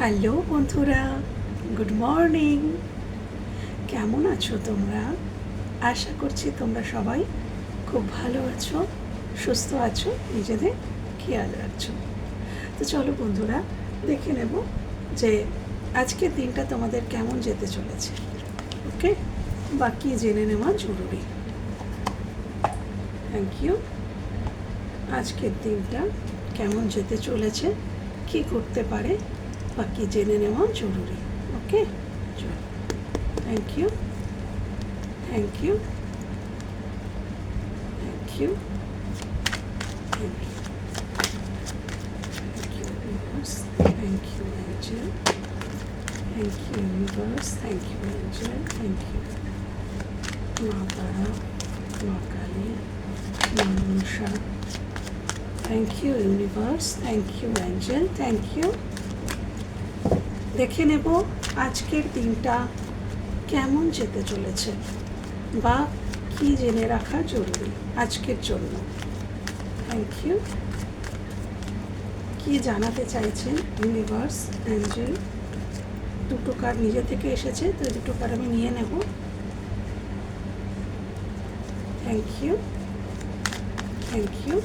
Hello বন্ধুরা, good morning. কেমন আছো তোমরা? আশা করছি তোমরা সবাই খুব ভালো আছো, সুস্থ আছো, নিজেদের খেয়াল রাখছো। তো চলো বন্ধুরা, দেখে নেব যে আজকের দিনটা তোমাদের কেমন যেতে চলেছে, ওকে? বাকি জেনে নেওয়া জরুরি। থ্যাংক ইউ আজকের দিনটা কেমন যেতে চলেছে, কি করতে পারে বা কি জেনে নেওয়া জরুরি ওকে চল thank you thank you thank you thank you thank you universe thank you angel thank you universe thank you angel thank you মা তারা মা কালী মা Manasa thank you universe thank you angel thank you দেখে নেব আজকের দিনটা কেমন যেতে চলেছে বা কি জেনে রাখা জরুরি আজকের জন্য। থ্যাংক ইউ কি জানাতে চাইছেন ইউনিভার্স অ্যাঞ্জেল দুটো কার্ড নিজে থেকে এসেছে, তো দুটো কার্ড আমি নিয়ে নেব। থ্যাংক ইউ থ্যাংক ইউ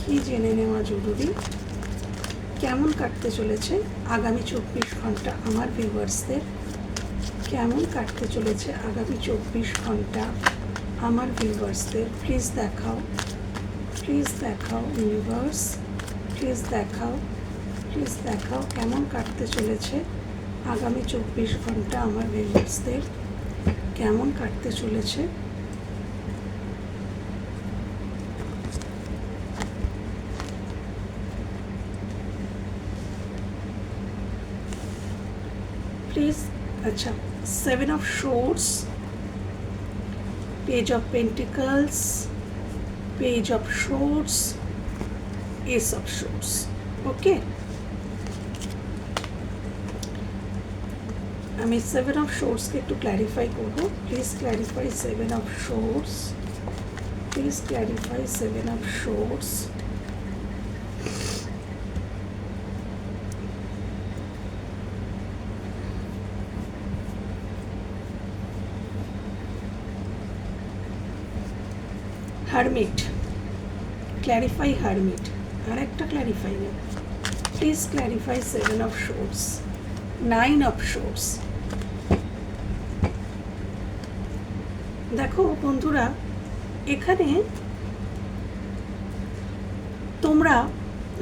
কি জেনে নেওয়া জরুরি? কেমন কাটতে চলেছে আগামী চব্বিশ ঘণ্টা? আমার ভিউয়ার্সদের, কেমন কাটতে চলেছে আগামী চব্বিশ ঘণ্টা? আমার ভিউয়ার্সদের প্লিজ দেখাও প্লিজ দেখাও ইউনিভার্স প্লিজ দেখাও প্লিজ দেখাও কেমন কাটতে চলেছে আগামী চব্বিশ ঘণ্টা? আমার ভিউয়ার্সদের, কেমন কাটতে চলেছে প্লিজ আচ্ছা seven of swords page of pentacles page of swords ace of swords okay আমি সেভেন অফ শোর্সকে একটু ক্ল্যারিফাই করব please clarify seven of swords please clarify seven of swords hermit. Clarify hermit. আর একটা ক্ল্যারিফাই নেব। Please clarify seven of swords nine of swords দেখো বন্ধুরা, এখানে তোমরা,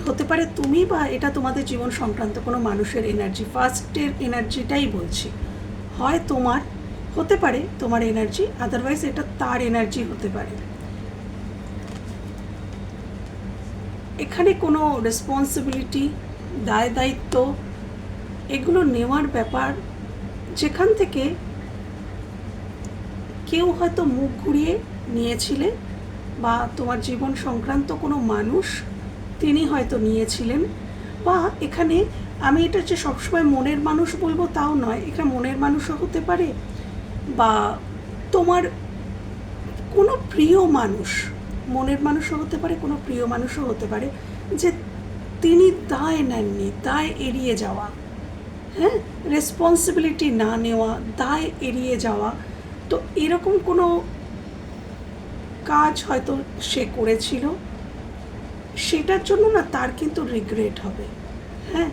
হতে পারে তুমি বা এটা তোমাদের জীবন সংক্রান্ত কোনো মানুষের এনার্জি ফার্স্টের এনার্জিটাই বলছি। হয় তোমার, হতে পারে তোমার এনার্জি আদারওয়াইজ এটা তার এনার্জি হতে পারে। এখানে কোনো রেসপন্সিবিলিটি দায় দায়িত্ব, এগুলো নেওয়ার ব্যাপার, যেখান থেকে কেউ হয়তো মুখ ঘুরিয়ে নিয়েছিলে বা তোমার জীবন সংক্রান্ত কোনো মানুষ তিনি হয়তো নিয়েছিলেন বা এখানে আমি এটা যে সবসময় মনের মানুষ বলব তাও নয় এখানে মনের মানুষও হতে পারে বা তোমার কোনো প্রিয় মানুষ মনের মানুষও হতে পারে, কোনো প্রিয় মানুষও হতে পারে, যে তিনি দায় নেননি দায় এড়িয়ে যাওয়া হ্যাঁ? রেসপন্সিবিলিটি না নেওয়া দায় এড়িয়ে যাওয়া। তো এরকম কোনো কাজ হয়তো সে করেছিল, সেটার জন্য না তার কিন্তু রিগ্রেট হবে হ্যাঁ?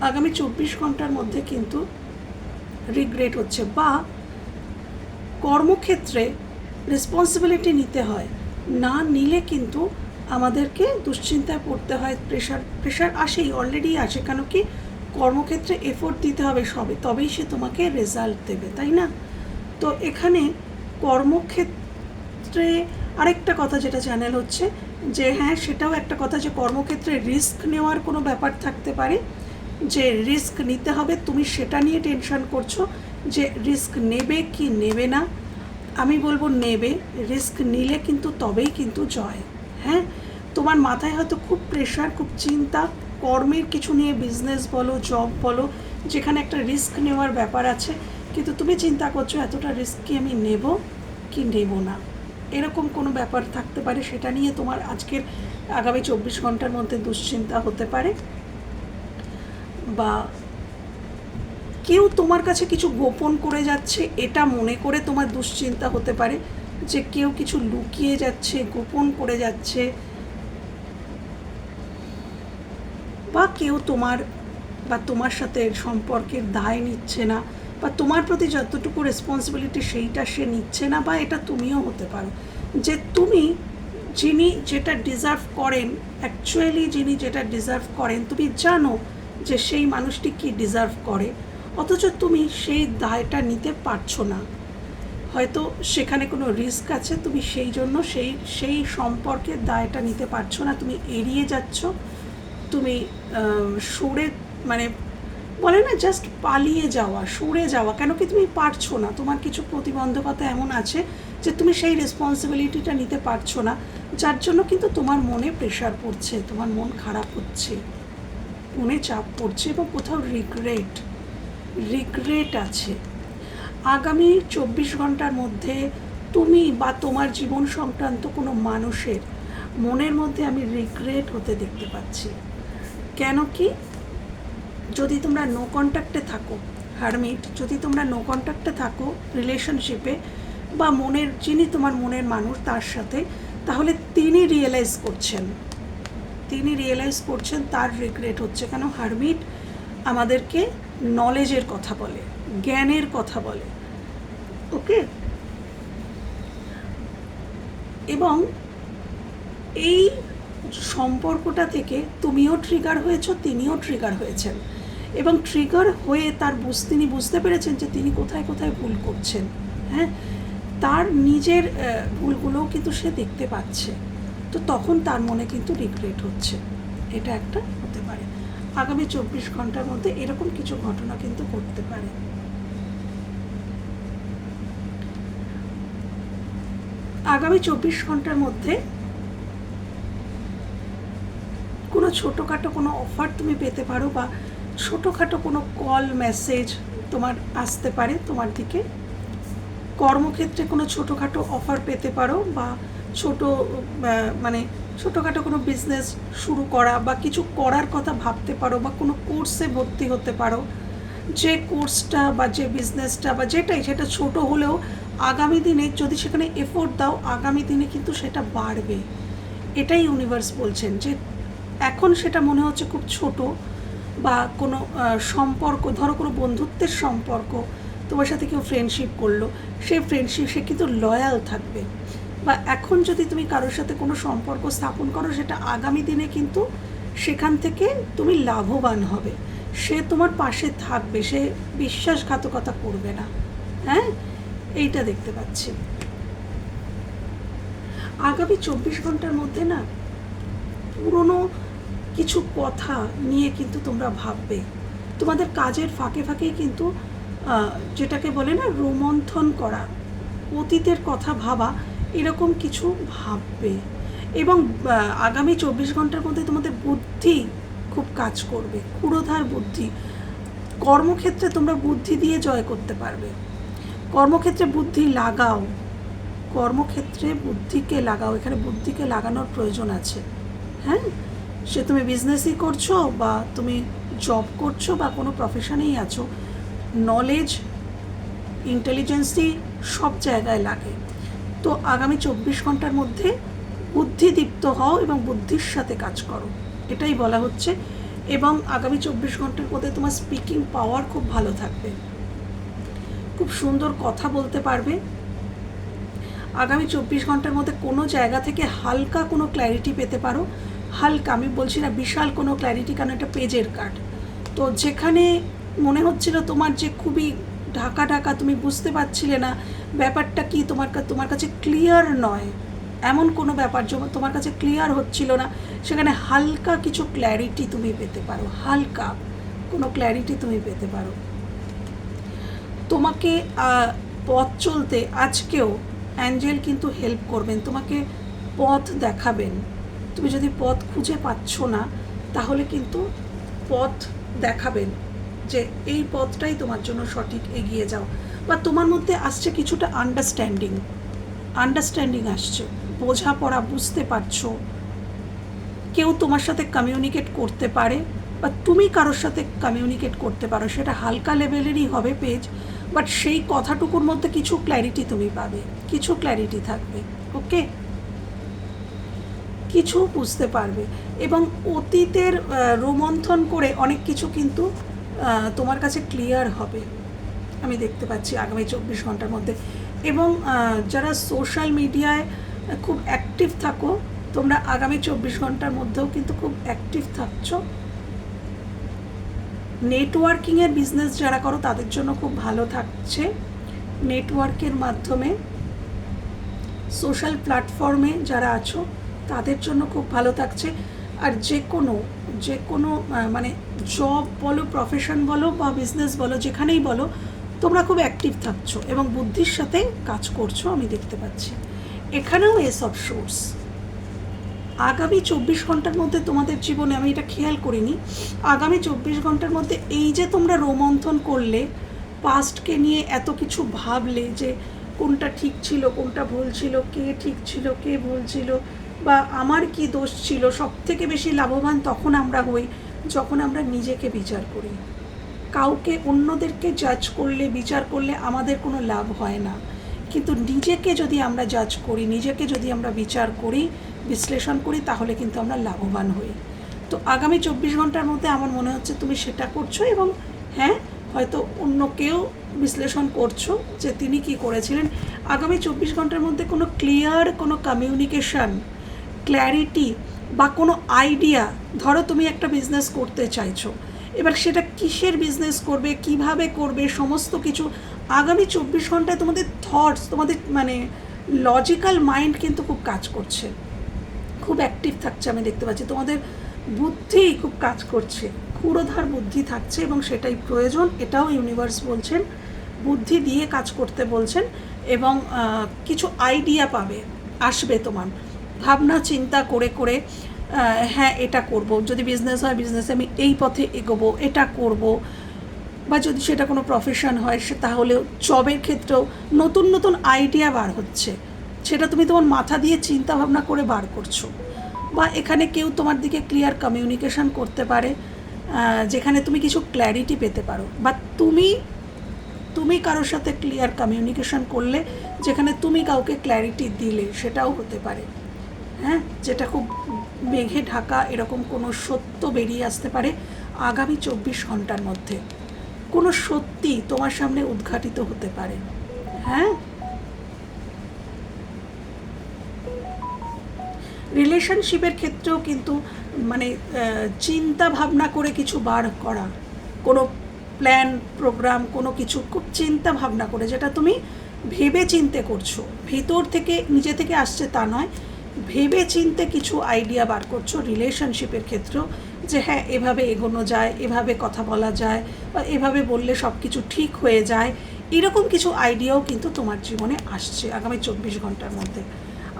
আগামী চব্বিশ ঘণ্টার মধ্যে কিন্তু রিগ্রেট হচ্ছে, বা কর্মক্ষেত্রে রেসপন্সিবিলিটি নিতে হয়। না নিলে কিন্তু আমাদেরকে দুশ্চিন্তায় পড়তে হয় প্রেশার প্রেশার আসেই অলরেডি আসে। কেন কি কর্মক্ষেত্রে এফোর্ট দিতে হবে সবে, তবেই সে তোমাকে রেজাল্ট দেবে, তাই না? তো এখানে কর্মক্ষেত্রে আরেকটা কথা যেটা চ্যানেল হচ্ছে, যে হ্যাঁ সেটাও একটা কথা যে কর্মক্ষেত্রে রিস্ক নেওয়ার কোনো ব্যাপার থাকতে পারে। যে রিস্ক নিতে হবে, তুমি সেটা নিয়ে টেনশন করছ যে রিস্ক নেবে কি নেবে না। আমি বলব নেবে, রিস্ক নিলে কিন্তু তবেই কিন্তু জয়। হ্যাঁ? তোমার মাথায় হয়তো খুব প্রেশার খুব চিন্তা, কর্মের কিছু নিয়ে বিজনেস বলো জব বলো, যেখানে একটা রিস্ক নেওয়ার ব্যাপার আছে, কিন্তু তুমি চিন্তা করছ এতটা রিস্ক কি আমি নেব কি নেব না? এরকম কোনো ব্যাপার থাকতে পারে, সেটা নিয়ে তোমার আজকের আগামী চব্বিশ ঘণ্টার মধ্যে দুশ্চিন্তা হতে পারে। বা কেউ তোমার কাছে কিছু গোপন করে যাচ্ছে? এটা মনে করে তোমার দুশ্চিন্তা হতে পারে যে কেউ কিছু লুকিয়ে যাচ্ছে, গোপন করে যাচ্ছে? বা কেউ তোমার বা তোমার সাথে সম্পর্কের দায় নিচ্ছে না? বা তোমার প্রতি যতটুকু রেসপন্সিবিলিটি সেইটা সে নিচ্ছে না? বা এটা তুমিও হতে পারো। যে তুমি যিনি যেটা ডিজার্ভ করেন অ্যাকচুয়ালি যিনি যেটা ডিজার্ভ করেন, তুমি জানো যে সেই মানুষটি কি ডিজার্ভ করে। অথচ তুমি সেই দায়টা নিতে পারছ না। হয়তো সেখানে কোনো রিস্ক আছে, তুমি সেই জন্য সেই সেই সম্পর্কের দায়টা নিতে পারছ না, তুমি এড়িয়ে যাচ্ছ, তুমি সরে মানে বলে না জাস্ট পালিয়ে যাওয়া, সরে যাওয়া, কেন কি তুমি পারছ না? তোমার কিছু প্রতিবন্ধকতা এমন আছে যে তুমি সেই রেসপন্সিবিলিটিটা নিতে পারছ না, যার জন্য কিন্তু তোমার মনে প্রেশার পড়ছে, তোমার মন খারাপ হচ্ছে, মনে চাপ পড়ছে এবং কোথাও রিগ্রেট রিগ্রেট আছে। আগামী চব্বিশ ঘণ্টার মধ্যে তুমি বা তোমার জীবন সংক্রান্ত কোনো মানুষের মনের মধ্যে আমি রিগ্রেট হতে দেখতে পাচ্ছি। কেন কি? যদি তোমরা নো কন্ট্যাক্টে থাকো হারমিট যদি তোমরা নো কন্ট্যাক্টে থাকো রিলেশনশিপে বা মনের, যিনি তোমার মনের মানুষ তার সাথে, তাহলে তিনি রিয়েলাইজ করছেন। তিনি রিয়েলাইজ করছেন তার রিগ্রেট হচ্ছে। কেন? হারমিট আমাদেরকে নলেজের কথা বলে, জ্ঞানের কথা বলে ওকে এবং এই সম্পর্কটা থেকে তুমিও ট্রিগার হয়েছো, তিনিও ট্রিগার হয়েছেন। এবং ট্রিগার হয়ে তার বুঝ, তিনি বুঝতে পেরেছেন যে তিনি কোথায় কোথায় ভুল করছেন হ্যাঁ? তার নিজের ভুলগুলোও কিন্তু সে দেখতে পাচ্ছে। তো তখন তার মনে কিন্তু রিগ্রেট হচ্ছে। এটা একটা হতে আগামী চব্বিশ ঘণ্টার মধ্যে এরকম কিছু ঘটনা কিন্তু ঘটতে পারে। আগামী চব্বিশ ঘণ্টার মধ্যে কোনো ছোটোখাটো কোনো অফার তুমি পেতে পারো বা ছোটোখাটো কোনো কল, মেসেজ তোমার আসতে পারে তোমার দিকে। কর্মক্ষেত্রে কোনো ছোটোখাটো অফার পেতে পারো বা ছোট মানে ছোটোখাটো কোনো বিজনেস শুরু করা বা কিছু করার কথা ভাবতে পারো বা কোনো কোর্সে ভর্তি হতে পারো, যে কোর্সটা বা যে বিজনেসটা বা যেটাই, সেটা ছোট হলেও আগামী দিনে যদি সেখানে এফোর্ট দাও, আগামী দিনে কিন্তু সেটা বাড়বে। এটাই ইউনিভার্স বলছেন যে এখন সেটা মনে হচ্ছে খুব ছোট বা কোনো সম্পর্ক, ধরো কোনো বন্ধুত্বের সম্পর্ক, তোমার সাথে কেউ ফ্রেন্ডশিপ করল সেই ফ্রেন্ডশিপ সে কিন্তু লয়াল থাকবে। বা এখন যদি তুমি কারোর সাথে কোনো সম্পর্ক স্থাপন করো, সেটা আগামী দিনে কিন্তু সেখান থেকে তুমি লাভবান হবে। সে তোমার পাশে থাকবে, সে বিশ্বাসঘাতকতা করবে না। হ্যাঁ? এইটা দেখতে পাচ্ছি। আগামী চব্বিশ ঘণ্টার মধ্যে না পুরনো কিছু কথা নিয়ে কিন্তু তোমরা ভাববে। তোমাদের কাজের ফাঁকে ফাঁকেই কিন্তু যেটাকে বলে না রোমন্থন করা, অতীতের কথা ভাবা এরকম কিছু ভাববে। এবং আগামী চব্বিশ ঘণ্টার মধ্যে তোমাদের বুদ্ধি খুব কাজ করবে, ক্ষুরোধার বুদ্ধি। কর্মক্ষেত্রে তোমরা বুদ্ধি দিয়ে জয় করতে পারবে। কর্মক্ষেত্রে বুদ্ধি লাগাও। কর্মক্ষেত্রে বুদ্ধিকে লাগাও। এখানে বুদ্ধিকে লাগানোর প্রয়োজন আছে। হ্যাঁ? সে তুমি বিজনেসই করছ বা তুমি জব করছ বা কোনো প্রফেশনেই আছো নলেজ ইন্টেলিজেন্সই সব জায়গায় লাগে। তো আগামী চব্বিশ ঘণ্টার মধ্যে বুদ্ধিদীপ্ত হও এবং বুদ্ধির সাথে কাজ করো। এটাই বলা হচ্ছে। এবং আগামী চব্বিশ ঘণ্টার মধ্যে তোমার স্পিকিং পাওয়ার খুব ভালো থাকবে। খুব সুন্দর কথা বলতে পারবে। আগামী চব্বিশ ঘণ্টার মধ্যে কোনো জায়গা থেকে হালকা কোনো ক্ল্যারিটি পেতে পারো। হালকা, আমি বলছি না বিশাল কোনো ক্ল্যারিটি কারণ এটা পেজের কার্ড তো যেখানে মনে হচ্ছিল তোমার যে খুবই ঢাকা ঢাকা, তুমি বুঝতে পারছিলে না ব্যাপারটা কি? তোমার তোমার কাছে ক্লিয়ার নয়। এমন কোনো ব্যাপার যেমন তোমার কাছে ক্লিয়ার হচ্ছিল না। সেখানে হালকা কিছু ক্ল্যারিটি তুমি পেতে পারো। হালকা কোনো ক্ল্যারিটি তুমি পেতে পারো। তোমাকে পথ চলতে আজকেও অ্যাঞ্জেল কিন্তু হেল্প করবেন। তোমাকে পথ দেখাবেন। তুমি যদি পথ খুঁজে পাচ্ছ না, তাহলে কিন্তু পথ দেখাবেন যে এই পথটাই তোমার জন্য সঠিক, এগিয়ে যাও। বা তোমার মধ্যে আসছে কিছুটা আন্ডারস্ট্যান্ডিং আন্ডারস্ট্যান্ডিং আসছে। বোঝাপড়া বুঝতে পারছ। কেউ তোমার সাথে কমিউনিকেট করতে পারে বা তুমি কারোর সাথে কমিউনিকেট করতে পারো, সেটা হালকা লেভেলেরই হবে পেজ বাট সেই কথাটুকুর মধ্যে কিছু ক্ল্যারিটি তুমি পাবে। কিছু ক্ল্যারিটি থাকবে ওকে কিছু বুঝতে পারবে। এবং অতীতের রোমন্থন করে অনেক কিছু কিন্তু তোমার কাছে ক্লিয়ার হবে। আমি দেখতে পাচ্ছি আগামী চব্বিশ ঘণ্টার মধ্যে। এবং যারা সোশ্যাল মিডিয়ায় খুব অ্যাক্টিভ থাকো, তোমরা আগামী চব্বিশ ঘণ্টার মধ্যেও কিন্তু খুব অ্যাক্টিভ থাকছো। নেটওয়ার্কিংয়ের বিজনেস যারা করো, তাদের জন্য খুব ভালো থাকছে। নেটওয়ার্কের মাধ্যমে সোশ্যাল প্ল্যাটফর্মে যারা আছো, তাদের জন্য খুব ভালো থাকছে। আর যে কোনো যে কোনো মানে জব বলো প্রফেশন বলো বা বিজনেস বলো, যেখানেই বলো তোমরা খুব অ্যাক্টিভ থাকছো এবং বুদ্ধির সাথে কাজ করছ আমি দেখতে পাচ্ছি। এখানেও এসব সোর্স আগামী চব্বিশ ঘণ্টার মধ্যে তোমাদের জীবনে, আমি এটা খেয়াল করিনি, আগামী চব্বিশ ঘণ্টার মধ্যে এই যে তোমরা রোমন্থন করলে পাস্টকে নিয়ে এত কিছু ভাবলে যে কোনটা ঠিক ছিল, কোনটা ভুল ছিল, কে ঠিক ছিল, কে ভুল ছিল, বা আমার কি দোষ ছিল সব থেকে বেশি লাভবান তখন আমরা হই, যখন আমরা নিজেকে বিচার করি। কাউকে অন্যদেরকে জাজ করলে, বিচার করলে আমাদের কোনো লাভ হয় না। কিন্তু নিজেকে যদি আমরা জাজ করি, নিজেকে যদি আমরা বিচার করি, বিশ্লেষণ করি, তাহলে কিন্তু আমরা লাভবান হই। তো আগামী চব্বিশ ঘণ্টার মধ্যে আমার মনে হচ্ছে তুমি সেটা করছ এবং হ্যাঁ হয়তো অন্য কেউ বিশ্লেষণ করছ যে তিনি কি করেছিলেন। আগামী চব্বিশ ঘণ্টার মধ্যে কোনো ক্লিয়ার কোনো কমিউনিকেশন ক্ল্যারিটি বা কোনো আইডিয়া ধরো তুমি একটা বিজনেস করতে চাইছো এবার সেটা কিসের বিজনেস করবে, কীভাবে করবে, সমস্ত কিছু। আগামী চব্বিশ ঘন্টায় তোমাদের থটস তোমাদের মানে লজিক্যাল মাইন্ড কিন্তু খুব কাজ করছে। খুব অ্যাক্টিভ থাকছে, আমি দেখতে পাচ্ছি। তোমাদের বুদ্ধি খুব কাজ করছে। ক্ষুরোধার বুদ্ধি থাকছে এবং সেটাই প্রয়োজন। এটাও ইউনিভার্স বলছেন। বুদ্ধি দিয়ে কাজ করতে বলছেন এবং কিছু আইডিয়া পাবে, আসবে তোমার। ভাবনা, চিন্তা করে করে হ্যাঁ এটা করব। যদি বিজনেস হয় বিজনেসে আমি এই পথে এগোবো, এটা করব। বা যদি সেটা কোনো প্রফেশন হয়, সে তাহলেও জবের ক্ষেত্রেও নতুন নতুন আইডিয়া বার হচ্ছে। সেটা তুমি তোমার মাথা দিয়ে চিন্তা ভাবনা করে বার করছ। বা এখানে কেউ তোমার দিকে ক্লিয়ার কমিউনিকেশন করতে পারে যেখানে তুমি কিছু ক্ল্যারিটি পেতে পারো। বা তুমি তুমি কারোর সাথে ক্লিয়ার কমিউনিকেশন করলে, যেখানে তুমি কাউকে ক্ল্যারিটি দিলে, সেটাও হতে পারে। হ্যাঁ যেটা খুব মেঘে ঢাকা এরকম কোনো সত্য বেরিয়ে আসতে পারে আগামী চব্বিশ ঘণ্টার মধ্যে। কোনো সত্যি তোমার সামনে উদ্ঘাটিত হতে পারে। হ্যাঁ? রিলেশনশিপের ক্ষেত্রেও কিন্তু মানে চিন্তা ভাবনা করে কিছু বার করা। কোনো প্ল্যান প্রোগ্রাম কোনো কিছু খুব চিন্তা ভাবনা করে, যেটা তুমি ভেবে চিনতে করছ। ভেতর থেকে, নিজে থেকে আসছে তা নয়। ভেবে চিনতে কিছু আইডিয়া বার করছ রিলেশনশিপের ক্ষেত্রেও যে হ্যাঁ এভাবে এগোনো যায়, এভাবে কথা বলা যায় বা এভাবে বললে সব কিছু ঠিক হয়ে যায়, এরকম কিছু আইডিয়াও কিন্তু তোমার জীবনে আসছে আগামী চব্বিশ ঘণ্টার মধ্যে।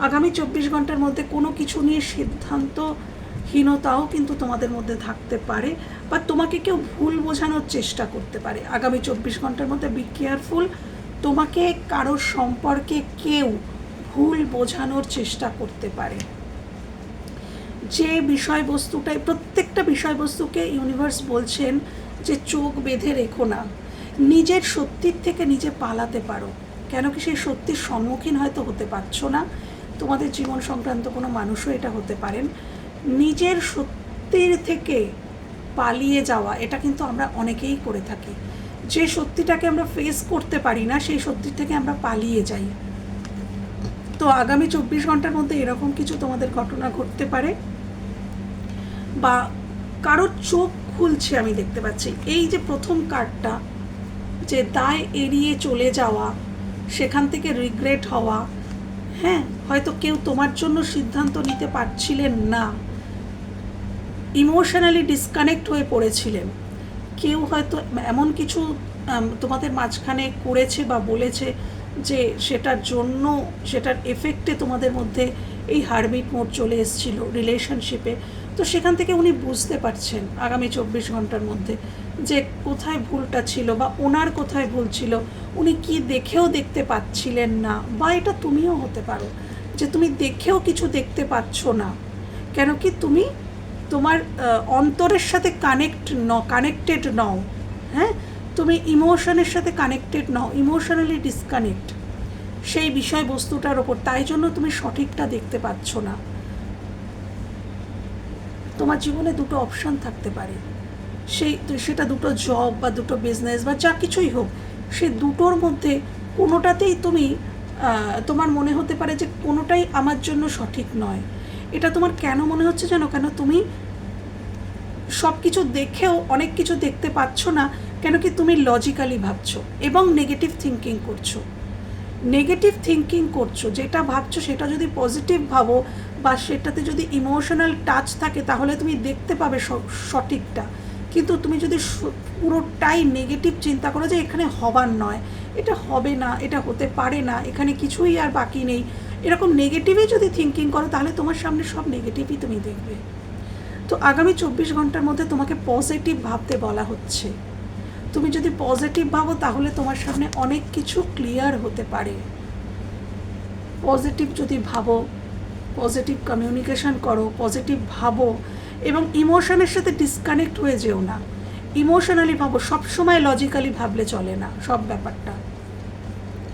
আগামী চব্বিশ ঘণ্টার মধ্যে কোনো কিছু নিয়ে সিদ্ধান্তহীনতাও কিন্তু তোমাদের মধ্যে থাকতে পারে বা তোমাকে কেউ ভুল বোঝানোর চেষ্টা করতে পারে। আগামী চব্বিশ ঘণ্টার মধ্যে বি কেয়ারফুল তোমাকে কারোর সম্পর্কে কেউ ভুল বোঝানোর চেষ্টা করতে পারে। যে বিষয়বস্তুটাই, প্রত্যেকটা বিষয়বস্তুকে ইউনিভার্স বলছেন যে চোখ বেঁধে রেখো না। নিজের সত্যির থেকে নিজে পালাতে পারো। কেন কি সেই সত্যির সম্মুখীন হয়তো হতে পারছ না। তোমাদের জীবন সংক্রান্ত কোনো মানুষও এটা হতে পারেন। নিজের সত্যির থেকে পালিয়ে যাওয়া, এটা কিন্তু আমরা অনেকেই করে থাকি। যে সত্যিটাকে আমরা ফেস করতে পারি না, সেই সত্যির থেকে আমরা পালিয়ে যাই। তো আগামী চব্বিশ ঘণ্টার মধ্যে এরকম কিছু তোমাদের ঘটনা ঘটতে পারে? বা কারোর চোখ খুলছে আমি দেখতে পাচ্ছি। এই যে প্রথম কার্ডটা, যে দায় এড়িয়ে চলে যাওয়া, সেখান থেকে রিগ্রেট হওয়া হ্যাঁ হয়তো কেউ তোমার জন্য সিদ্ধান্ত নিতে পারছিলেন না। ইমোশনালি ডিসকানেক্ট হয়ে পড়েছিলেন। কেউ হয়তো এমন কিছু তোমাদের মাঝখানে করেছে বা বলেছে যে সেটার জন্য, সেটার এফেক্টে তোমাদের মধ্যে এই হারমিট মোড চলে এসেছিল রিলেশনশিপে তো সেখান থেকে উনি বুঝতে পারছেন আগামী চব্বিশ ঘণ্টার মধ্যে যে কোথায় ভুলটা ছিল বা ওনার কোথায় ভুল ছিল, উনি কি দেখেও দেখতে পাচ্ছিলেন না বা এটা তুমিও হতে পারো যে তুমি দেখেও কিছু দেখতে পাচ্ছ না। কেন কি তুমি তোমার অন্তরের সাথে কানেক্ট ন কানেক্টেড নও হ্যাঁ? তুমি ইমোশনের সাথে কানেক্টেড নও ইমোশনালি ডিসকানেক্ট সেই বিষয়বস্তুটার ওপর। তাই জন্য তুমি সঠিকটা দেখতে পাচ্ছ না। তোমার জীবনে দুটো অপশান থাকতে পারে। সেই সেটা দুটো জব বা দুটো বিজনেস বা যা কিছুই হোক, সে দুটোর মধ্যে কোনোটাতেই তুমি তোমার মনে হতে পারে যে কোনোটাই আমার জন্য সঠিক নয়। এটা তোমার কেন মনে হচ্ছে জানো? কেন তুমি সব কিছু দেখেও অনেক কিছু দেখতে পাচ্ছ না কেন কি তুমি লজিক্যালি ভাবছ এবং নেগেটিভ থিঙ্কিং করছ। নেগেটিভ থিঙ্কিং করছ, যেটা ভাবছ সেটা যদি পজিটিভ ভাবো বা সেটাতে যদি ইমোশনাল টাচ থাকে, তাহলে তুমি দেখতে পাবে সঠিকটা। কিন্তু তুমি যদি পুরোটাই নেগেটিভ চিন্তা করো যে এখানে হবার নয়, এটা হবে না, এটা হতে পারে না, এখানে কিছুই আর বাকি নেই। এরকম নেগেটিভই যদি থিঙ্কিং করো, তাহলে তোমার সামনে সব নেগেটিভই তুমি দেখবে। তো আগামী চব্বিশ ঘণ্টার মধ্যে তোমাকে পজিটিভ ভাবতে বলা হচ্ছে। তুমি যদি পজিটিভ ভাবো, তাহলে তোমার সামনে অনেক কিছু ক্লিয়ার হতে পারে। পজিটিভ যদি ভাবো পজিটিভ কমিউনিকেশন করো পজিটিভ ভাবো, এবং ইমোশনের সাথে ডিসকানেক্ট হয়ে যেও না। ইমোশনালি ভাবো সবসময় লজিক্যালি ভাবলে চলে না, সব ব্যাপারটা।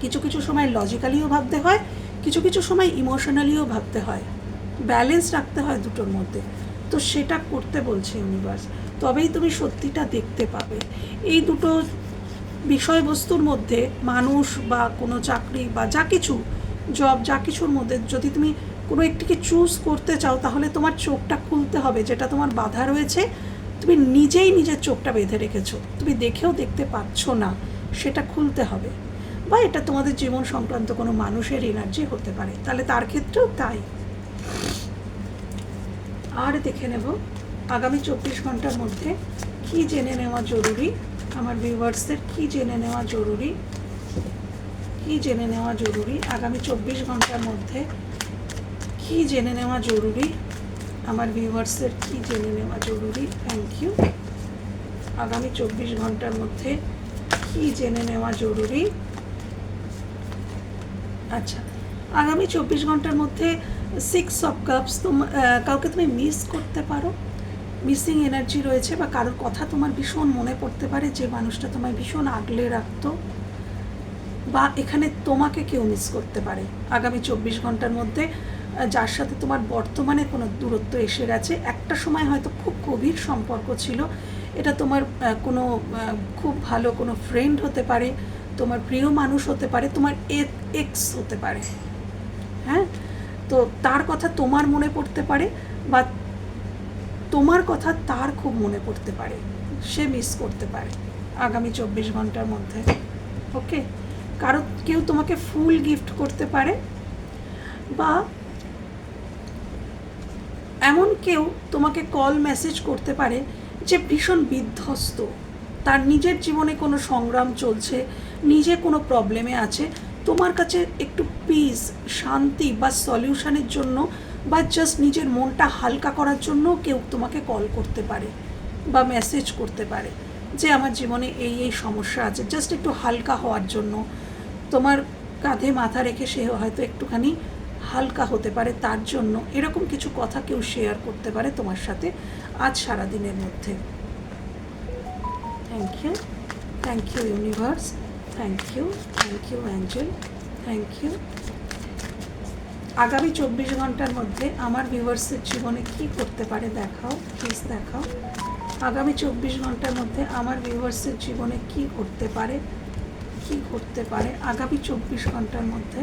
কিছু কিছু সময় লজিক্যালিও ভাবতে হয়, কিছু কিছু সময় ইমোশনালিও ভাবতে হয়। ব্যালেন্স রাখতে হয় দুটোর মধ্যে। তো সেটা করতে বলছে ইউনিভার্স তবেই তুমি সত্যিটা দেখতে পাবে। এই দুটো বিষয়বস্তুর মধ্যে মানুষ বা কোনো চাকরি বা যা কিছু জব যা কিছুর মধ্যে যদি তুমি কোনো একটিকে চুজ করতে চাও, তাহলে তোমার চোখটা খুলতে হবে যেটা তোমার বাধা রয়েছে। তুমি নিজেই নিজের চোখটা বেঁধে রেখেছো। তুমি দেখেও দেখতে পাচ্ছ না, সেটা খুলতে হবে। বা এটা তোমাদের জীবন সংক্রান্ত কোনো মানুষের এনার্জি হতে পারে। তাহলে তার ক্ষেত্রেও তাই। আর দেখে নেব। আগামী চব্বিশ ঘণ্টার মধ্যে কি জেনে নেওয়া জরুরি? আমার ভিউয়ার্সদের কি জেনে নেওয়া জরুরি? কি জেনে নেওয়া জরুরি? আগামী চব্বিশ ঘণ্টার মধ্যে কি জেনে নেওয়া জরুরি? আমার ভিউয়ার্সদের কি জেনে নেওয়া জরুরি? থ্যাংক ইউ আগামী চব্বিশ ঘণ্টার মধ্যে কি জেনে নেওয়া জরুরি? আচ্ছা আগামী চব্বিশ ঘণ্টার মধ্যে সিক্স অফ কাপস কাউকে তুমি মিস করতে পারো? মিসিং এনার্জি রয়েছে বা কারোর কথা তোমার ভীষণ মনে পড়তে পারে, যে মানুষটা তোমায় ভীষণ আগলে রাখতো বা এখানে তোমাকে কেউ মিস করতে পারে। আগামী চব্বিশ ঘণ্টার মধ্যে যার সাথে তোমার বর্তমানে কোনো দূরত্ব এসে গেছে, একটা সময় হয়তো খুব গভীর সম্পর্ক ছিল। এটা তোমার কোনো খুব ভালো কোনো ফ্রেন্ড হতে পারে, তোমার প্রিয় মানুষ হতে পারে, তোমার এক্স হতে পারে। হ্যাঁ? তো তার কথা তোমার মনে পড়তে পারে বা তোমার কথা তার খুব মনে পড়তে পারে। সে মিস করতে পারে আগামী চব্বিশ ঘণ্টার মধ্যে। ওকে কারও কেউ তোমাকে ফুল গিফট করতে পারে বা এমন কেউ তোমাকে কল মেসেজ করতে পারে যে ভীষণ বিধ্বস্ত। তার নিজের জীবনে কোনো সংগ্রাম চলছে, নিজে কোনো প্রবলেমে আছে। তোমার কাছে একটু পিস শান্তি বা সলিউশনের জন্য বা জাস্ট নিজের মনটা হালকা করার জন্য কেউ তোমাকে কল করতে পারে বা মেসেজ করতে পারে যে আমার জীবনে এই এই সমস্যা আছে। জাস্ট একটু হালকা হওয়ার জন্য। তোমার কাঁধে মাথা রেখে সে হয়তো একটুখানি হালকা হতে পারে তার জন্য। এরকম কিছু কথা কেউ শেয়ার করতে পারে তোমার সাথে আজ সারাদিনের মধ্যে। Thank you thank you universe thank you thank you angel thank you আগামী চব্বিশ ঘণ্টার মধ্যে আমার ভিউয়ার্সের জীবনে কি করতে পারে দেখাও প্লিজ দেখাও। আগামী চব্বিশ ঘণ্টার মধ্যে আমার ভিউয়ার্সের জীবনে কি করতে পারে, কি করতে পারে, আগামী চব্বিশ ঘণ্টার মধ্যে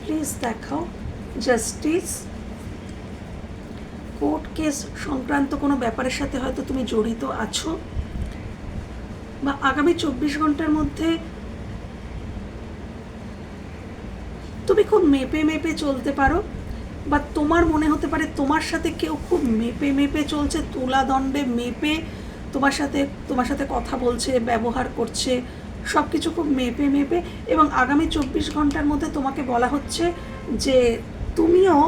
প্লিজ দেখাও। জাস্টিস কোর্ট কেস সংক্রান্ত কোনো ব্যাপারের সাথে হয়তো তুমি জড়িত আছো। বা আগামী চব্বিশ ঘণ্টার মধ্যে তুমি খুব মেপে মেপে চলতে পারো, বা তোমার মনে হতে পারে তোমার সাথে কেউ খুব মেপে মেপে চলছে তুলা দণ্ডে মেপে তোমার সাথে তোমার সাথে কথা বলছে, ব্যবহার করছে সব কিছু খুব মেপে মেপে, এবং আগামী চব্বিশ ঘণ্টার মধ্যে তোমাকে বলা হচ্ছে যে তুমিও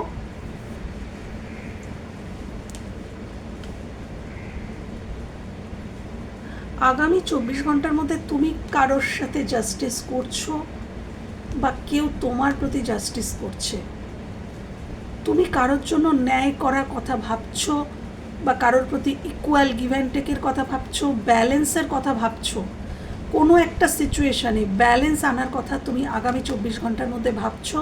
আগামী চব্বিশ ঘণ্টার মধ্যে তুমি কারোর সাথে জাস্টিস করছ? বা কেউ তোমার প্রতি জাস্টিস করছে? তুমি কারোর জন্য ন্যায় করার কথা ভাবছ বা কারোর প্রতি ইকুয়াল গিভ অ্যান্ড টেকের কথা ভাবছ ব্যালেন্সের কথা ভাবছ? কোনো একটা সিচুয়েশানে ব্যালেন্স আনার কথা তুমি আগামী চব্বিশ ঘণ্টার মধ্যে ভাবছ?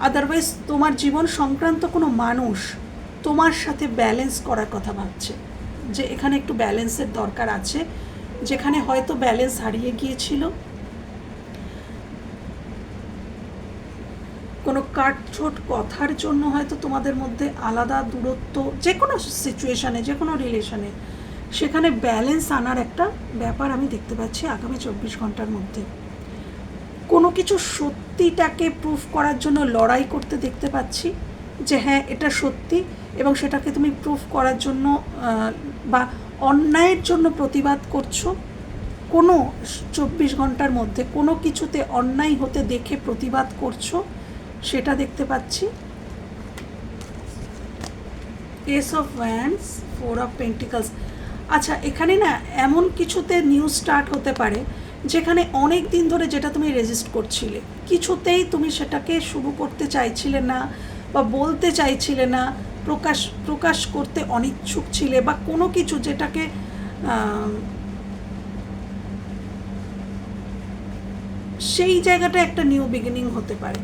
আদারওয়াইজ তোমার জীবন সংক্রান্ত কোনো মানুষ তোমার সাথে ব্যালেন্স করার কথা ভাবছে। যে এখানে একটু ব্যালেন্সের দরকার আছে, যেখানে হয়তো ব্যালেন্স হারিয়ে গিয়েছিল। কোনো কাটছোট কথার জন্য হয়তো তোমাদের মধ্যে আলাদা দূরত্ব, যে কোনো সিচুয়েশানে যে কোনো রিলেশনে সেখানে ব্যালেন্স আনার একটা ব্যাপার আমি দেখতে পাচ্ছি আগামী চব্বিশ ঘণ্টার মধ্যে। কোনো কিছু সত্যিটাকে প্রুফ করার জন্য লড়াই করতে দেখতে পাচ্ছি যে হ্যাঁ এটা সত্যি এবং সেটাকে তুমি প্রুফ করার জন্য বা অন্যায়ের জন্য প্রতিবাদ করছ। কোনো চব্বিশ ঘণ্টার মধ্যে কোনো কিছুতে অন্যায় হতে দেখে প্রতিবাদ করছ। সেটা দেখতে পাচ্ছি। Ace of wands four of pentacles আচ্ছা এখানে না এমন কিছুতে নিউজ স্টার্ট হতে পারে, যেখানে অনেক দিন ধরে যেটা তুমি রেজিস্ট করছিলে। কিছুতেই তুমি সেটাকে শুরু করতে চাইছিলে না বা বলতে চাইছিলে না, প্রকাশ প্রকাশ করতে অনিচ্ছুক ছিলে বা কোনো কিছু যেটাকে সেই জায়গাটা একটা নিউ বিগিনিং হতে পারে।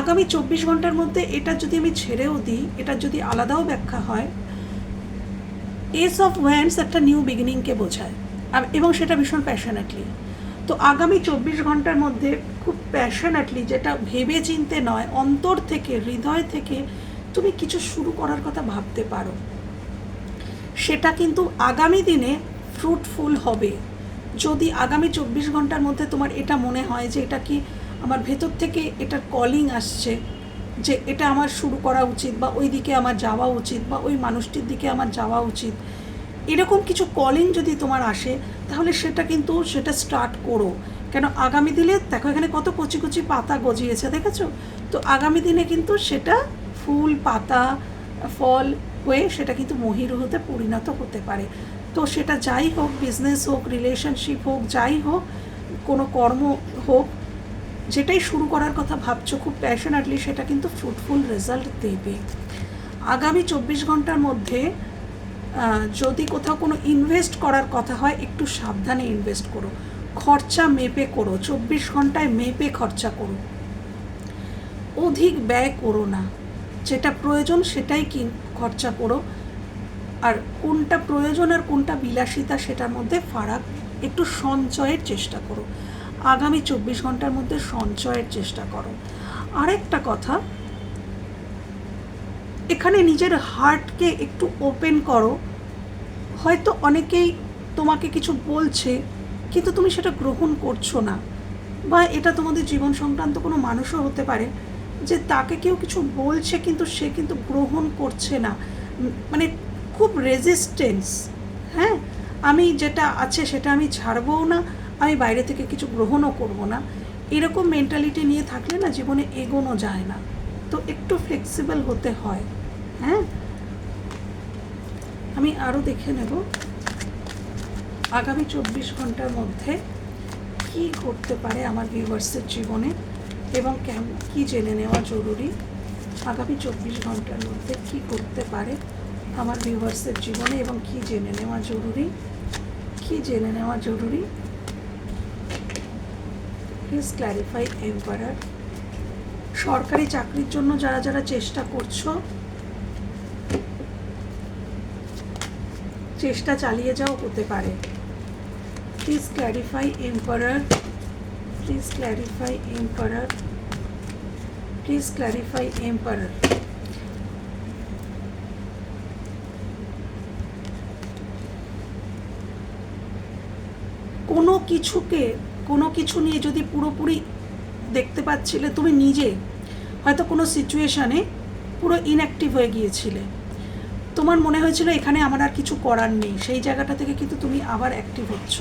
আগামী চব্বিশ ঘণ্টার মধ্যে এটা যদি আমি ছেড়েও দিই, এটা যদি আলাদাও ব্যাখ্যা হয় এস অফ ওয়ান্স একটা নিউ বিগিনিংকে বোঝায় এবং সেটা ভীষণ প্যাশনেটলি তো আগামী চব্বিশ ঘণ্টার মধ্যে খুব প্যাশনেটলি যেটা ভেবে চিনতে নয়, অন্তর থেকে, হৃদয় থেকে তুমি কিছু শুরু করার কথা ভাবতে পারো। সেটা কিন্তু আগামী দিনে ফ্রুটফুল হবে। যদি আগামী চব্বিশ ঘণ্টার মধ্যে তোমার এটা মনে হয় যে এটা কি আমার ভেতর থেকে এটার কলিং আসছে যে এটা আমার শুরু করা উচিত বা ওই দিকে আমার যাওয়া উচিত বা ওই মানুষটির দিকে আমার যাওয়া উচিত। এরকম কিছু কলিং যদি তোমার আসে, তাহলে সেটা কিন্তু সেটা স্টার্ট করো। কেন আগামী দিনে দেখো এখানে কত কচি কচি পাতা গজিয়েছে, দেখেছ? তো আগামী দিনে কিন্তু সেটা ফুল, পাতা, ফল হয়ে সেটা কিন্তু মহিরুহতে পরিণত হতে পারে। তো সেটা যাই হোক বিজনেস হোক রিলেশনশিপ হোক, যাই হোক, কোনো কর্ম হোক যেটাই শুরু করার কথা ভাবছ, খুব প্যাশনেটলি সেটা কিন্তু ফ্রুটফুল রেজাল্ট দেবে। আগামী চব্বিশ ঘণ্টার মধ্যে যদি কোথাও কোনো ইনভেস্ট করার কথা হয়, একটু সাবধানে ইনভেস্ট করো। খরচা মেপে করো, চব্বিশ ঘন্টায় মেপে খরচা করো। অধিক ব্যয় করো না। যেটা প্রয়োজন সেটাই কি খরচা করো। আর কোনটা প্রয়োজন আর কোনটা বিলাসিতা সেটার মধ্যে ফারাক, একটু সঞ্চয়ের চেষ্টা করো। আগামী চব্বিশ ঘণ্টার মধ্যে সঞ্চয়ের চেষ্টা করো। আরেকটা কথা, এখানে নিজের হার্টকে একটু ওপেন করো। হয়তো অনেকেই তোমাকে কিছু বলছে, কিন্তু তুমি সেটা গ্রহণ করছ না। বা এটা তোমাদের জীবন সংক্রান্ত কোনো মানুষও হতে পারে যে তাকে কেউ কিছু বলছে, কিন্তু সে কিন্তু গ্রহণ করছে না। মানে খুব রেজিস্টেন্স হ্যাঁ? আমি যেটা আছে সেটা আমি ছাড়বও না। আমি বাইরে থেকে কিছু গ্রহণও করব না। এরকম মেন্টালিটি নিয়ে থাকলে না জীবনে এগোনো যায় না। তো একটু ফ্লেক্সিবল হতে হয়। হ্যাঁ? আমি আরও দেখে নেব। আগামী চব্বিশ ঘণ্টার মধ্যে কি ঘটতে পারে আমার ভিউয়ার্সের জীবনে এবং কেমন কী জেনে নেওয়া জরুরি? আগামী চব্বিশ ঘণ্টার মধ্যে কি করতে পারে আমার ভিউয়ার্সের জীবনে এবং কি জেনে নেওয়া জরুরি? কি জেনে নেওয়া জরুরি? প্লিজ ক্ল্যারিফাই এম্পারার সরকারি চাকরির জন্য যারা যারা চেষ্টা করছ, চেষ্টা চালিয়ে যাও হতে পারে। Please clarify emperor please clarify emperor please clarify emperor কোনো কিছুকে কোনো কিছু নিয়ে যদি পুরোপুরি দেখতে পাচ্ছিলে তুমি নিজে, হয়তো কোনো সিচুয়েশানে পুরো ইনঅ্যাক্টিভ হয়ে গিয়েছিলে। তোমার মনে হয়েছিল এখানে আমার আর কিছু করার নেই, সেই জায়গাটা থেকে কিন্তু তুমি আবার অ্যাক্টিভ হচ্ছ।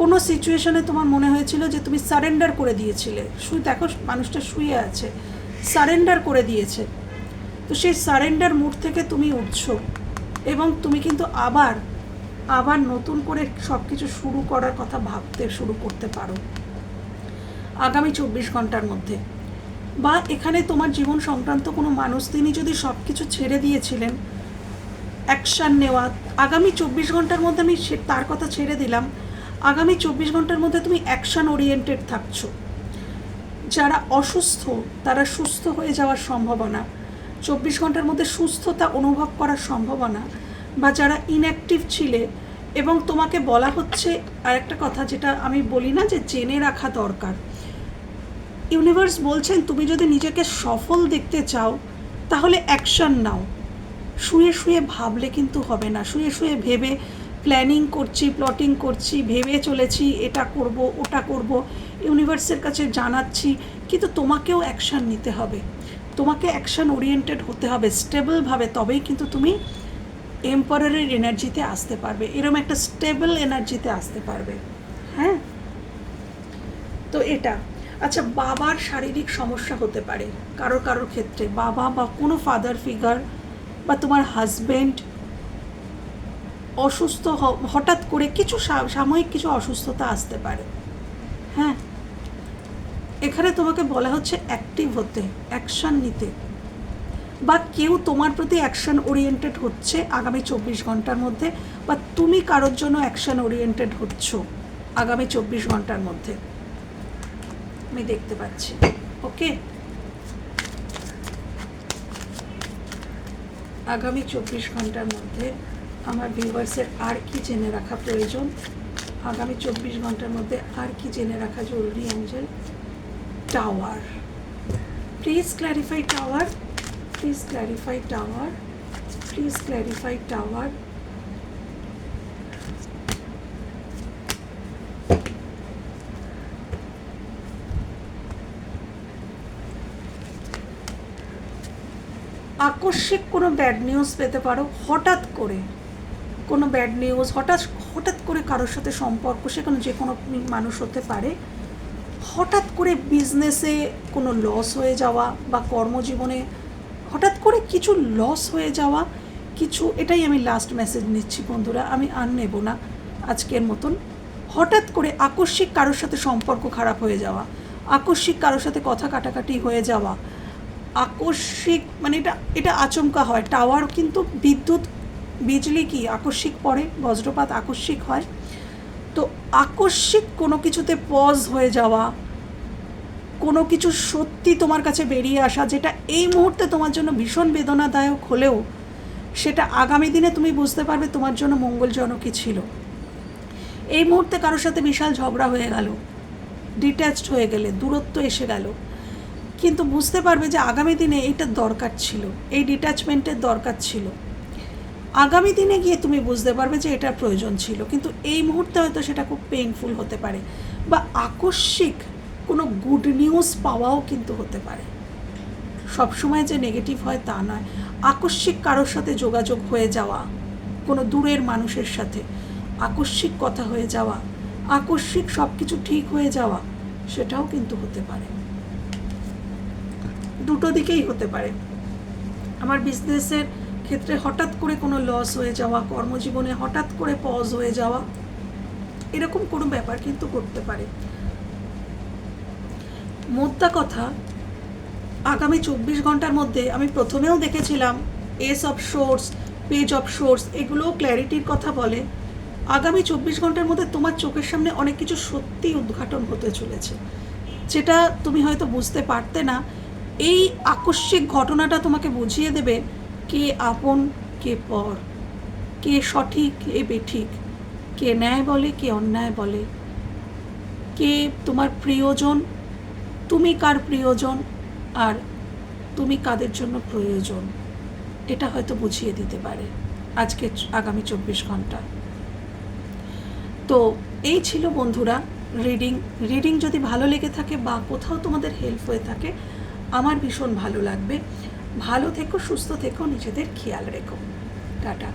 কোনো সিচুয়েশনে তোমার মনে হয়েছিল যে তুমি সারেন্ডার করে দিয়েছিলে, শুয়ে দেখো মানুষটা শুয়ে আছে সারেন্ডার করে দিয়েছে। তো সেই সারেন্ডার মুড থেকে তুমি উঠছো এবং তুমি কিন্তু আবার আবার নতুন করে সব কিছু শুরু করার কথা ভাবতে শুরু করতে পারো। আগামী চব্বিশ ঘণ্টার মধ্যে। বা এখানে তোমার জীবন সংক্রান্ত কোনো মানুষ, তিনি যদি সব কিছু ছেড়ে দিয়েছিলেন অ্যাকশান নেওয়া, আগামী চব্বিশ ঘণ্টার মধ্যে আমি তার কথা ছেড়ে দিলাম। আগামী চব্বিশ ঘণ্টার মধ্যে তুমি অ্যাকশান ওরিয়েন্টেড থাকছো। যারা অসুস্থ, তারা সুস্থ হয়ে যাওয়ার সম্ভাবনা। চব্বিশ ঘণ্টার মধ্যে সুস্থতা অনুভব করার সম্ভাবনা। বা যারা ইনঅ্যাক্টিভ ছিলে, এবং তোমাকে বলা হচ্ছে আরেকটা কথা যেটা আমি বলি না যে জেনে রাখা দরকার। ইউনিভার্স বলছেন, তুমি যদি নিজেকে সফল দেখতে চাও, তাহলে অ্যাকশন নাও। শুয়ে শুয়ে ভাবলে কিন্তু হবে না। শুয়ে শুয়ে ভেবে প্ল্যানিং করছি প্লটিং করছি, ভেবে চলেছি, এটা করব, ওটা করব ইউনিভার্সের কাছে জানাচ্ছি, কিন্তু তোমাকেও অ্যাকশান নিতে হবে। তোমাকে অ্যাকশান ওরিয়েন্টেড হতে হবে স্টেবলভাবে তবেই কিন্তু তুমি এম্পারারের এনার্জিতে আসতে পারবে। এরকম একটা স্টেবল এনার্জিতে আসতে পারবে। হ্যাঁ? তো এটা। আচ্ছা বাবার শারীরিক সমস্যা হতে পারে কারোর কারোর ক্ষেত্রে। বাবা বা কোনো ফাদার ফিগার বা তোমার হাজব্যান্ড অসুস্থ হঠাৎ করে কিছু সাময়িক কিছু অসুস্থতা আসতে পারে। হ্যাঁ? এখানে তোমাকে বলা হচ্ছে অ্যাক্টিভ হতে অ্যাকশন নিতে। বা কেউ তোমার প্রতি অ্যাকশন ওরিয়েন্টেড হচ্ছে আগামী চব্বিশ ঘণ্টার মধ্যে? বা তুমি কারোর জন্য অ্যাকশন ওরিয়েন্টেড হচ্ছ আগামী চব্বিশ ঘণ্টার মধ্যে? আমি দেখতে পাচ্ছি। ওকে আগামী চব্বিশ ঘণ্টার মধ্যে আমার ভিউয়ার্সের আর কি জেনে রাখা প্রয়োজন? আগামী চব্বিশ ঘণ্টার মধ্যে আর কি জেনে রাখা জরুরি angel tower please clarify tower please clarify tower please clarify tower আকস্মিক কোনো ব্যাড নিউজ পেতে পারো, হঠাৎ করে। কোনো ব্যাড নিউজ হঠাৎ হঠাৎ করে কারোর সাথে সম্পর্ক সে কোনো যে কোনো মানুষ হতে পারে। হঠাৎ করে বিজনেসে কোনো লস হয়ে যাওয়া বা কর্মজীবনে হঠাৎ করে কিছু লস হয়ে যাওয়া, কিছু, এটাই আমি লাস্ট মেসেজ নিচ্ছি বন্ধুরা, আমি আর নেব না আজকের মতন। হঠাৎ করে আকস্মিক কারোর সাথে সম্পর্ক খারাপ হয়ে যাওয়া, আকস্মিক কারোর সাথে কথা কাটাকাটি হয়ে যাওয়া, আকস্মিক মানে এটা এটা আচমকা হয়। টাওয়ার কিন্তু বিদ্যুৎ বিজলি কি আকস্মিক পড়ে, বজ্রপাত আকস্মিক হয়। তো আকস্মিক কোনো কিছুতে পজ হয়ে যাওয়া কোনো কিছু সত্যি তোমার কাছে বেরিয়ে আসা, যেটা এই মুহূর্তে তোমার জন্য ভীষণ বেদনাদায়ক হলেও সেটা আগামী দিনে তুমি বুঝতে পারবে তোমার জন্য মঙ্গলজনকই ছিল। এই মুহূর্তে কারোর সাথে বিশাল ঝগড়া হয়ে গেল ডিট্যাচড হয়ে গেলে, দূরত্ব এসে গেল। কিন্তু বুঝতে পারবে যে আগামী দিনে এইটার দরকার ছিল, এই ডিট্যাচমেন্টের দরকার ছিল। আগামী দিনে গিয়ে তুমি বুঝতে পারবে যে এটার প্রয়োজন ছিল, কিন্তু এই মুহূর্তে হয়তো সেটা খুব পেইনফুল হতে পারে বা আকস্মিক কোনো গুড নিউজ পাওয়াও কিন্তু হতে পারে। সবসময় যে নেগেটিভ হয় তা নয়। আকস্মিক কারোর সাথে যোগাযোগ হয়ে যাওয়া, কোনো দূরের মানুষের সাথে আকস্মিক কথা হয়ে যাওয়া, আকস্মিক সব কিছু ঠিক হয়ে যাওয়া, সেটাও কিন্তু হতে পারে। দুটো দিকেই হতে পারে। আমার বিজনেসের ক্ষেত্রে হঠাৎ করে কোনো লস হয়ে যাওয়া, কর্মজীবনে হঠাৎ করে পজ হয়ে যাওয়া, এরকম কোনো ব্যাপার কিন্তু করতে পারে। মোদ্দা কথা, আগামী চব্বিশ ঘণ্টার মধ্যে আমি প্রথমেও দেখেছিলাম ace of swords page of swords এগুলোও ক্ল্যারিটির কথা বলে। আগামী চব্বিশ ঘণ্টার মধ্যে তোমার চোখের সামনে অনেক কিছু সত্যি উদ্ঘাটন হতে চলেছে। যেটা তুমি হয়তো বুঝতে পারতে না, এই আকস্মিক ঘটনাটা তোমাকে বুঝিয়ে দেবে কে আপন, কে পর, কে সঠিক, কে বেঠিক, কে ন্যায় বলে, কে অন্যায় বলে, কে তোমার প্রিয়জন তুমি কার প্রিয়জন আর তুমি কাদের জন্য প্রয়োজন? এটা হয়তো বুঝিয়ে দিতে পারে আজকে আগামী চব্বিশ ঘণ্টা। তো এই ছিল বন্ধুরা রিডিং রিডিং যদি ভালো লেগে থাকে বা কোথাও তোমাদের হেল্প হয়ে থাকে, আমার ভীষণ ভালো লাগবে। ভালো থেকো, সুস্থ থেকো, নিজেদের খেয়াল রেখো। টাটা।